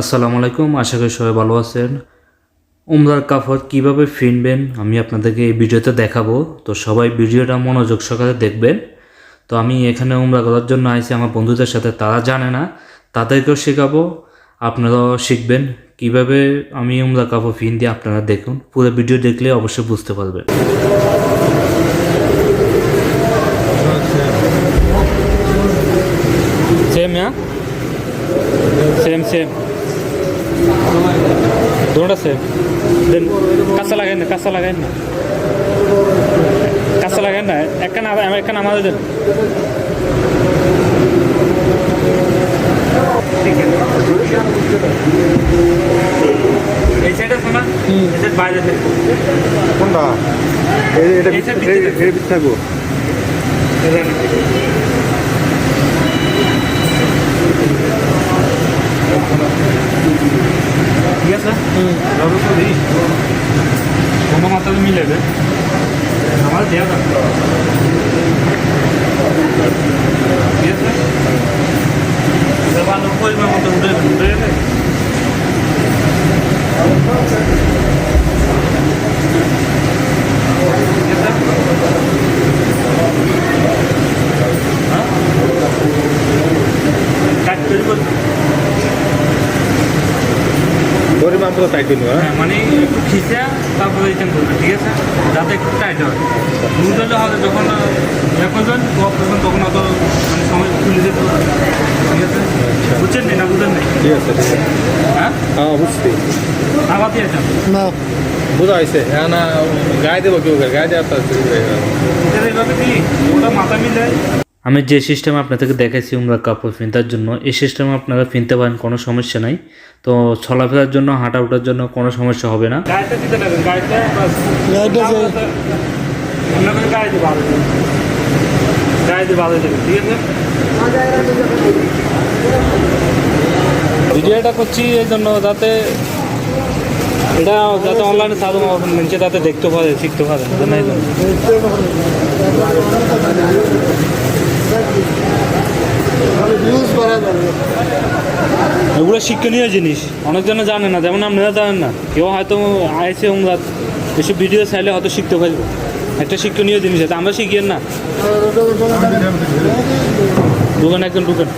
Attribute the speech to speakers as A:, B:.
A: আসসালামু আলাইকুম, আশা করি সবাই ভালো আছেন। উমরার কাফর কীভাবে ফিনবেন আমি আপনাদেরকে এই ভিডিওতে দেখাবো। তো সবাই ভিডিওটা মনোযোগ সহকারে দেখবেন। তো আমি এখানে উমরা করার জন্য আইছি, আমার বন্ধুদের সাথে, তারা জানে না, তাদেরকেও শেখাবো, আপনারাও শিখবেন। কীভাবে আমি উমরা কাফর ফিন দিয়ে আপনারা দেখুন, পুরো ভিডিও দেখলে অবশ্যই বুঝতে পারবেন। সেম সেম সেম দৌড় আছে। দেন কাঁচা লাগাই না কাঁচা লাগাই না। কাঁচা লাগাই না একখান আমার একখান আমাদের দেন। এই সাইডে শোনা এই সাইড বাইরে
B: কোনটা? এটা
A: এটা ತುಂಬ ಮಾತಾಡೋ ಮೇಲೆ ನಮ್ಮ ದೇವರ ಸವಾಲು ಹೋಗಿ ಮತ್ತೆ ಉಡೇವೆ ಉಡೇವೆ ಕಟ್ ತಿರುಗುತ್ತೆ
B: পরিমাণ মতো টাইট দিন
A: মানে একটু খিচে তারপরে রিটার্ন করবে ঠিক আছে? যাতে একটু টাইট হয়। লুজ হলে হবে যখন ইয়ে করবেন তখন তখন অত মানে সময় খুলে যেতে ঠিক আছে? বুঝছেন না বুঝেন না?
B: ঠিক আছে ঠিক আছে।
A: হ্যাঁ?
B: হ্যাঁ বুঝছি
A: আবার দিয়ে যান।
B: না। বোঝা হয়েছে। হ্যাঁ না গায়ে দেবো কেউ গায়ে দেওয়ার তো।
A: এইভাবে কি ওটা মাথা মিলে। আমি যে সিস্টেম আপনাদেরকে দেখাইছি উমরা কাপড় ফিনতার জন্য এই সিস্টেমে আপনারা ফিনতে পারেন কোনো সমস্যা নাই। তো চলাফেরার জন্য হাঁটা ওঠার জন্য কোনো সমস্যা হবে না। ভিডিওটা করছি এই জন্য যাতে এটা যাতে অনলাইনে সাধু নিচে তাতে দেখতে পারে শিখতে পারে এই জন্য। এগুলো শিক্ষণীয় জিনিস। অনেকজনে জানে না, যেমন আপনারা জানেন না। কেউ হয়তো আইসে উমরা এসব ভিডিও চাইলে হয়তো শিখতে পারবে। একটা শিক্ষণীয় জিনিস আছে আমরা শিখিয়েন না। দোকান একজন ঢুকেন।